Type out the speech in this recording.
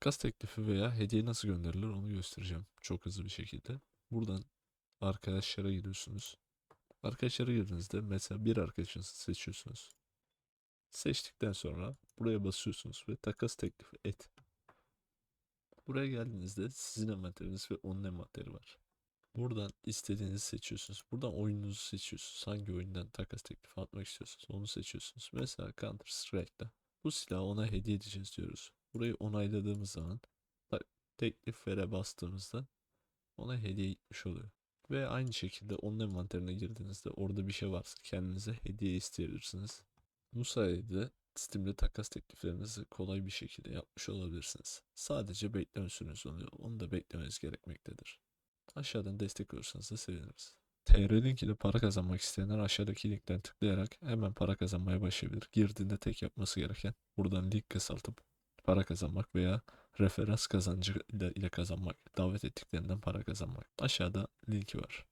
Takas teklifi veya hediye nasıl gönderilir onu göstereceğim çok hızlı bir şekilde. Buradan arkadaşlara giriyorsunuz. Arkadaşlara girdiğinizde mesela bir arkadaşınızı seçiyorsunuz. Seçtikten sonra buraya basıyorsunuz ve takas teklifi et. Buraya geldiğinizde sizin envanteriniz ve onun envanteri var. Buradan istediğinizi seçiyorsunuz. Buradan oyununuzu seçiyorsunuz. Hangi oyundan takas teklifi atmak istiyorsunuz onu seçiyorsunuz. Mesela Counter Strike'da bu silahı ona hediye edeceğiz diyoruz. Burayı onayladığımız zaman ta- teklif vere bastığımızda ona hediye gitmiş oluyor. Ve aynı şekilde onun envanterine girdiğinizde orada bir şey varsa kendinize hediye isteyebilirsiniz. Bu sayede Steam'de takas tekliflerinizi kolay bir şekilde yapmış olabilirsiniz. Sadece bekleme süreniz oluyor. Onu da beklemeniz gerekmektedir. Aşağıdan destek olursanız da seviniriz. TR Link ile para kazanmak isteyenler aşağıdaki linkten tıklayarak hemen para kazanmaya başlayabilir. Girdiğinde tek yapması gereken buradan link kısaltıp para kazanmak veya referans kazancı ile, kazanmak, davet ettiklerinden para kazanmak. Aşağıda linki var.